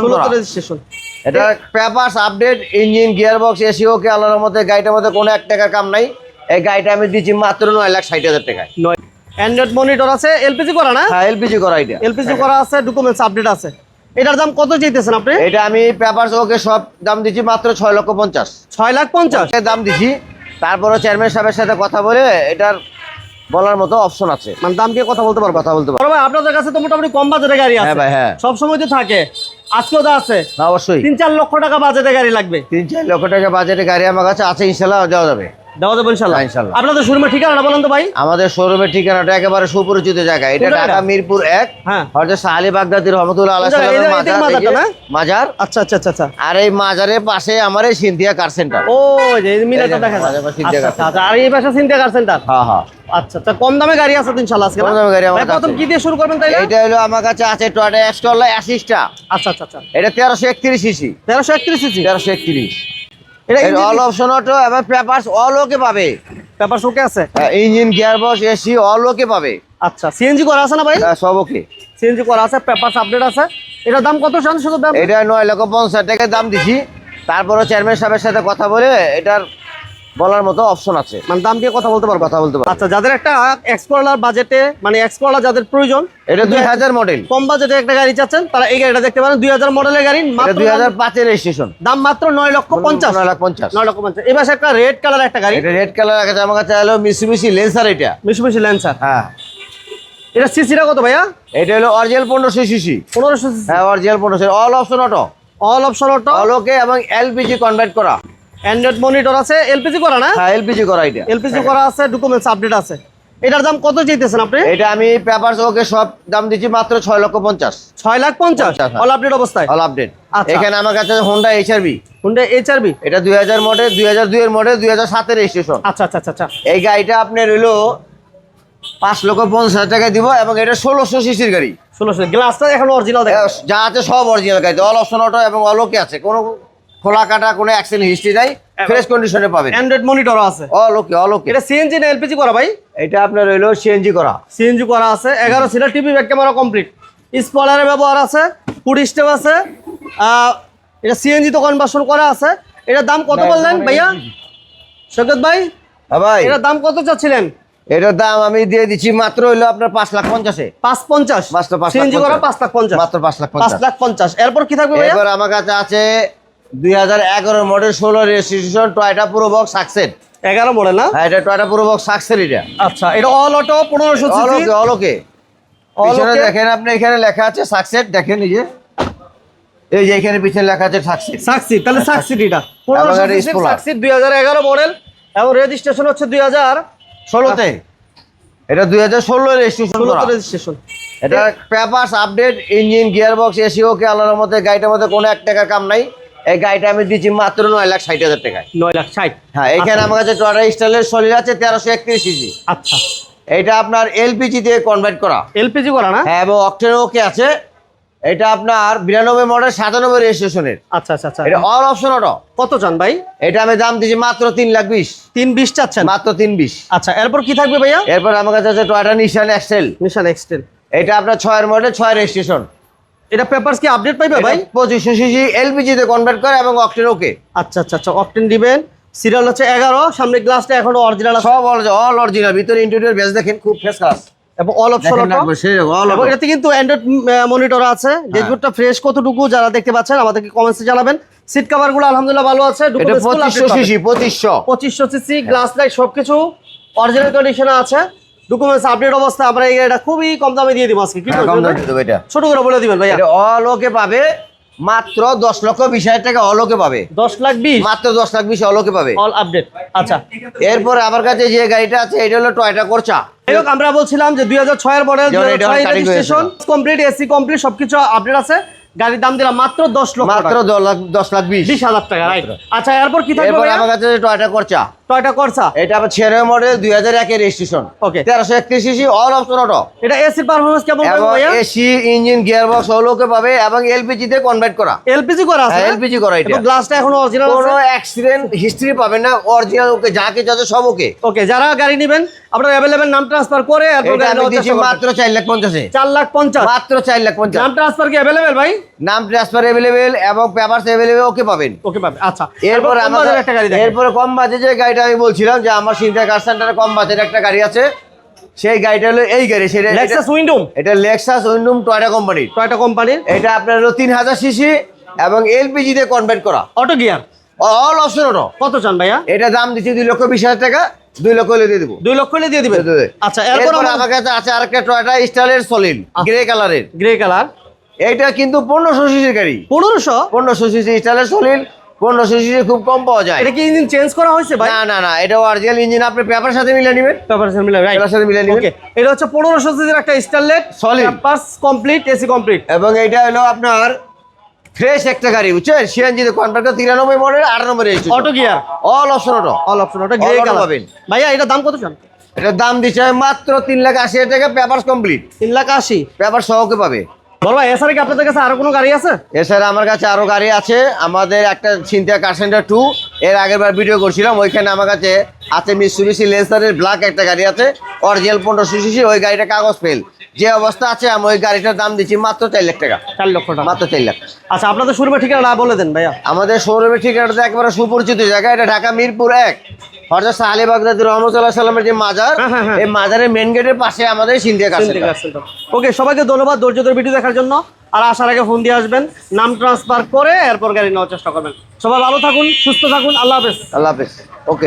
Registration এটা papers update engine gear box AC okay আল্লাহর মধ্যে গাড়িটার মধ্যে কোনো এক টাকার কাম নাই। এই গাড়িটা আমি দিচ্ছি মাত্র নয় লাখ ষাট হাজার টাকায়। অ্যান্ড্রয়েড মনিটর আছে এলপিজি করা না? হ্যাঁ এলপিজি করা এটা। এলপিজি করা আছে ডকুমেন্টস আপডেট আছে। এটার দাম কত চাইতেছেন আপনি? এটা আমি পেপারস ওকে সব দাম দিচ্ছি মাত্র ছয় লক্ষ পঞ্চাশ। ছয় লাখ পঞ্চাশ? এর দাম দিচ্ছি। তারপরে চেয়ারম্যান সাহেবের সাথে কথা বলে এটার বলার মতো অপশন আছে। মানে দাম দিয়ে কথা বলতে পারব কথা বলতে পারব। ভাই আপনাদের কাছে তো মোটামুটি কম বাজেটের গাড়ি আছে। হ্যাঁ ভাই, হ্যাঁ। সব সময় তো থাকে। আজকেও তো আছে। অবশ্যই। তিন চার লক্ষ টাকা বাজেটে গাড়ি লাগবে। তিন চার লক্ষ টাকা বাজেটে গাড়ি আমার কাছে আছে ইনশাল্লাহ দেওয়া যাবে। দেওয়া যাবে ইনশাল্লাহ হ্যাঁ, ইনশাল্লাহ। আপনাদের শোরুমের ঠিকানাটা বলেন তো ভাই। আমাদের শোরুমের ঠিকানাটা একেবারে সুপরিচিত জায়গা। এটা ঢাকা মিরপুর এক হ্যাঁ। সাহালি বাগদাদি রহমতুল্লাহ মাজার আচ্ছা আচ্ছা আচ্ছা আর এই মাজারের পাশে আমার এই সিন্ধিয়া কার সেন্টার ও যে মিলাটা দেখা যায়। মাঝে মাঝে চিন্তা আচ্ছা, আর এই পাশে চিন্তা কার সেন্টার হ্যাঁ হ্যাঁ। আচ্ছা আচ্ছা কম দামে গাড়ি আছে ইনশাআল্লাহ আজকে কম দামে গাড়ি আমার প্রথম কি দিয়ে শুরু করবেন এইটা হলো আমার কাছে আছে টয়টা এক্সকলা অ্যাসিস্টা আচ্ছা আচ্ছা আচ্ছা। এটা তেরোশো একত্রিশ সিসি তেরোশো একত্রিশ সিসি তেরোশো একত্রিশ। এটা অল অপশন অটো এবং পেপারস অল ওকে পাবে। পেপারস ওকে আছে? ইঞ্জিন এসি অল ওকে পাবে। আচ্ছা সিএনজি করা আছে না ভাই? হ্যাঁ, সব ওকে সিএনজি করা আছে পেপারস আপডেট আছে। এটার দাম কত শুধু দাম? এটা নয় লক্ষ পঞ্চাশ টাকা দাম দিছি। তারপরে চেয়ারম্যান সাহেবের সাথে কথা বলে এটার বলার মতো অপশন আছে। মানে দাম দিয়ে কথা বলতে পারব কথা বলতে পারব। আচ্ছা যাদের একটা এক্সপ্লোরার বাজেটে মানে এক্সপ্লোরার যাদের প্রয়োজন এটা দুই হাজার মডেল কম বাজেটে একটা গাড়ি চাচ্ছেন তারা এই গাড়িটা দেখতে পারেন দুই হাজার মডেলের গাড়ি মাত্র দুই হাজার পাঁচের রেজিস্ট্রেশন দাম মাত্র নয় লক্ষ পঞ্চাশ। নয় লাখ পঞ্চাশ। নয় লক্ষ পঞ্চাশ। এবার একটা রেড কালার একটা গাড়ি। এটা রেড কালার আছে আমার কাছে হলো মিসিমিসি লেন্সার এটা। মিশু মিশু ল্যান্সার হ্যাঁ। এটা সিসিটা কত ভাইয়া? এটা হলো অরিজিনাল পনেরোশো সিসি পনেরোশো হ্যাঁ অরিজিনাল পনেরোশো। All option auto all option auto all okay এবং এলপিজি কনভার্ট করা। অ্যান্ড্রয়েড মনিটর আছে এলপিজি করা না? হ্যাঁ এলপিজি করা এটা। এলপিজি করা আছে ডকুমেন্টস আপডেট আছে। এটার দাম কত চাইতেছেন আপনি? এটা আমি পেপারস ওকে সব দাম দিচ্ছি মাত্র ছয় লক্ষ পঞ্চাশ। ছয় লাখ পঞ্চাশ? পঞ্চাশ, হ্যাঁ। অল আপডেট অবস্থায়? অল আপডেট আচ্ছা। এখানে আমার কাছে হোন্ডা এইচআরবি হুন্ডা এইচআরবি এটা দুই হাজার মডেল দুই হাজার দুইয়ের মডেল দুই হাজার সাতের রেজিস্ট্রেশন আচ্ছা আচ্ছা আচ্ছা আচ্ছা। এই গাড়িটা আপনার হলো পাঁচ লক্ষ পঞ্চাশ হাজার টাকা দিব এবং এটা ষোলোশো সিসির গাড়ি। ষোলোশো। গ্লাসটা এখন অরিজিনাল দেখা যা আছে সব অরিজিনাল গাড়ি অল অপশন অটো এবং অলোকে আছে। কোনো খোলা কাটা কোনো অ্যাক্সিডেন্ট হিস্ট্রি নাই ফ্রেশ কন্ডিশনে পাবেন। অ্যান্ড্রয়েড মনিটরও আছে। অলোকে অলোকে এটা সিএনজি না এলপিজি করা ভাই? এটা আপনার হইল সিএনজি করা। সিএনজি করা আছে এগারো seater TV back camera complete স্পলারের ব্যবহার আছে ফুড স্টেপ আছে এটা সিএনজি তো কনভার্সন করা আছে। এটার দাম কত বললেন ভাইয়া? সৈকত ভাই? হ্যাঁ ভাই। এটার দাম কত চাচ্ছিলেন? এটার দাম আমি দিয়ে দিচ্ছি মাত্র হইল আপনার পাঁচ লাখ পঞ্চাশে। পাঁচ পঞ্চাশ? মাত্র পাঁচ লাখ সিএনজি করা পঞ্চাশ। পাঁচ লাখ পঞ্চাশ। মাত্র পাঁচ লাখ পঞ্চাশ। এরপর কি থাকবে ভাইয়া? এবার আমার কাছে আছে দুই হাজার এগারো মডেল ষোলো রেজিস্ট্রেশন টয়টা পুরো বক্স সাকসেস এগারো মডেল না? হ্যাঁ এটা টয়টা পুরো বক্স সাকসেস এটা। আচ্ছা এটা অল অটো পনেরোশো অলোকে অলোকে পিছনে দেখেন আপনি এখানে লেখা আছে সাকসেস দেখেন এই যে। এই যে এখানে পিছনে লেখা আছে সাকসেস সাকসিড তাহলে সাকসিড এটা। Explorer। দুই হাজার এগারো মডেল এবং রেজিস্ট্রেশন হচ্ছে দুই হাজার ষোলোতে। এটা দুই হাজার ষোলো রেজিস্ট্রেশন রেজিস্ট্রেশন এটা papers update engine gear box AC okay আল্লাহর মধ্যে গাড়িটার মধ্যে কোনো এক টাকার কাম নাই। এই গাড়িটা আমি দিচ্ছি মাত্র নয় লাখ ষাট হাজার টাকায়। নয় লাখ ষাট। হ্যাঁ এখানে আমার কাছে টয়টা স্টাইলের শরীর আছে তেরোশো একত্রিশ সিসি আচ্ছা। এটা আপনার এলপিজি দিয়ে কনভার্ট করা। এলপিজি করা না? হ্যাঁ এবং অক্টেন ওকে আছে। এটা আপনার বিরানব্বই মডেল সাতানব্বই রেজিস্ট্রেশনের আচ্ছা আচ্ছা আচ্ছা। এটা অল অপশন অটো কত চান ভাই? এটা আমি দাম দিচ্ছি মাত্র তিন লাখ বিশ। তিন বিশ চাচ্ছেন? মাত্র তিন বিশ। আচ্ছা এরপর কি থাকবে ভাইয়া? এরপর আমার কাছে আছে টয়টা নিশান এক্সেল নিশান এক্সটেল এটা আপনার ছয়ের মডেল ছয় রেজিস্ট্রেশন এটা পেপারস কি আপডেট পাইবে ভাই? পঁচিশশো সিসি এলপিজি তে কনভার্ট করে এবং অক্টেন ওকে আচ্ছা আচ্ছা আচ্ছা অকটেন দিবেন। সিরিয়াল হচ্ছে এগারো সামনে গ্লাসটা এখনও অরিজিনাল আছে। সব অল অরিজিনাল ভিতরে ইন্টেরিয়র বেস দেখেন খুব ফ্রেশ কাজ এবং অল অপশন এবং এটাতে কিন্তু অ্যান্ড্রয়েড মনিটর আছে। ডেজবোর্ডটা ফ্রেশ কতটুকু যারা দেখতে পাচ্ছেন আমাদেরকে কমেন্টসে জানাবেন। সিট কভারগুলো আলহামদুলিল্লাহ ভালো আছে। এটা পঁচিশশো সিসি পঁচিশশো। পঁচিশশো সিসি গ্লাস লাইট সবকিছু অরিজিনাল কন্ডিশনে আছে। ডকুমেন্টস আপডেট অবস্থা আমরা গাড়িটা খুবই কম দামে দিয়ে দিব আজকে। কি হ্যাঁ, ভাই? এটা। ছোট করে বলে দিবেন ভাইয়া। এটা অল ওকে পাবে মাত্র দশ লক্ষ বিশ হাজার টাকা অল ওকে পাবে। দশ লাখ বিশ? মাত্র দশ লাখ বিশ অল ওকে পাবে। অল আপডেট আচ্ছা। এরপরে আমার কাছে যে গাড়িটা আছে এটা হলো টয়টা হোক আমরা বলছিলাম যে দুই হাজার ছয়ের cutting registration complete AC complete সবকিছু আপডেট আছে। গাড়ির দাম দিলাম মাত্র দশ লক্ষ মাত্র দশ লাখ দশ লাখ বিশ। হাজার টাকা রাইট আচ্ছা এরপর কি থাকবে এরপরে আমার কাছে টয়টা করছা টয়টা করসা? এটা আবার ছেড়ে মডেল দুই হাজার একের রেজিস্ট্রেশন. তেরোশো একত্রিশ সিসি অল অপশন অটো এটা এসি পারফরম্যান্স কেমন পাবেন এসি ইঞ্জিন গিয়ার বক্স ওগুলোকে পাবে এবং এলপিজি তে কনভার্ট করা। এলপিজি করা আছে হ্যাঁ, LPG করা এটা। গ্লাসটা এখনও অরিজিনাল কোনো অ্যাক্সিডেন্ট হিস্ট্রি পাবেন না অরিজিনাল ওকে যা কিছু আছে সব ওকে ওকে যারা গাড়ি নেবেন আপনারা অ্যাভেলেবেল নাম ট্রান্সফার করে এটা আমি দিচ্ছি মাত্র চার লাখ পঞ্চাশে চার লাখ পঞ্চাশ। মাত্র চার লাখ পঞ্চাশ। নাম ট্রান্সফার কি অ্যাভেলেবেল ভাই? নাম ট্রান্সফার অ্যাভেলেবেল এবং পেপারস অ্যাভেলেবেল ওকে পাবেন। ওকে পাবে আচ্ছা। এরপরে আমাদের একটা গাড়ি দেখেন। এরপরে কম বাজেটের গাড়িটা আমি বলছিলাম যে আমার সিনটা কার সেন্টারে কম বাজেটের একটা গাড়ি আছে। সেই গাড়িটা হলো এই গাড়ি সেটা এটা- লেক্সাস উইন্ডোম এটা লেক্সাস উইন্ডুম টয়টা কোম্পানির টয়টা কোম্পানির এটা আপনার হলো তিন হাজার সিসি এবং এলপিজি তে কনভার্ট করা। Auto gear all option auto কত চান ভাইয়া? এটা দাম দিচ্ছি দুই লক্ষ বিশ হাজার টাকা দুই লক্ষ হলে দিয়ে দেবো। দুই লক্ষ হলে দিয়ে দিবেন? আচ্ছা এরপর আমার কাছে আছে আরেকটা টয়টা স্টাইলের সলিড গ্রে কালারের গ্রে কালার এইটা কিন্তু পনেরোশো সিসির গাড়ি। পনেরোশো? পনেরোশো সিসি স্টাইলের সলিড পনেরোশো সিসি খুব কম পাওয়া যায়। এটা কি ইঞ্জিন চেঞ্জ করা হয়েছে ভাই? না না না এটা অরিজিনাল ইঞ্জিন আপনি পেপার সাথে মিলে নেবেন। পেপার মিলে পেপার সাথে মিলে নেবেন। এটা হচ্ছে পনেরোশো সিসির একটা Starlet Solid. Papers complete AC complete এবং এটা হলো আপনার ফ্রেশ একটা গাড়ি বুঝছেন? সিএনজি কনভার্টার তিরানব্বই মডেল আটানব্বই registration. Auto gear all option auto all option ওটা গ্রে কালার পাবেন। ভাইয়া এটা দাম কত চান? এটার দাম দিচ্ছে মাত্র তিন লাখ আশি হাজার টাকা পেপার কমপ্লিট তিন লাখ আশি? পেপার সহকে পাবে। বল ভাই এছাড়া কি আপনাদের কাছে আরও কোনো গাড়ি আছে? এছাড়া আমার কাছে আরও গাড়ি আছে। আমাদের একটা চিন্তা কার সেন্টার টু এর আগের বার ভিডিও করছিলাম ওইখানে আমার কাছে আছে মিসুবিসি লেন্সারের ব্ল্যাক একটা গাড়ি আছে। অরিজিনাল পনেরোশো সিসি ওই গাড়িটা কাগজ ফেল যে অবস্থা আছে আমি ওই গাড়িটার দাম দিচ্ছি মাত্র চার লাখ টাকা। চার লক্ষ টাকা। মাত্র চার লাখ। আচ্ছা আপনাদের ঠিকানা বলে দেন ভাইয়া। আমাদের শোরুমের ঠিকানাটা একেবারে সুপরিচিত জায়গা এটা ঢাকা মিরপুর এক। হরজত আলী বাগদাদি রহমতুল্লাহ সাল্লামের যে মাজার হ্যাঁ, হ্যাঁ, হ্যাঁ। এই মাজারের মেন গেটের পাশে আমাদের সিন্ধিয়া কাছে ওকে সবাইকে ধন্যবাদ ধৈর্য ধরে ভিডিও দেখার জন্য। আর আসার আগে ফোন দিয়ে আসবেন নাম ট্রান্সফার করে এরপর গাড়ি নেওয়ার চেষ্টা করবেন। সবাই ভালো থাকুন সুস্থ থাকুন আল্লাহ হাফেজ। আল্লাহ হাফেজ। ওকে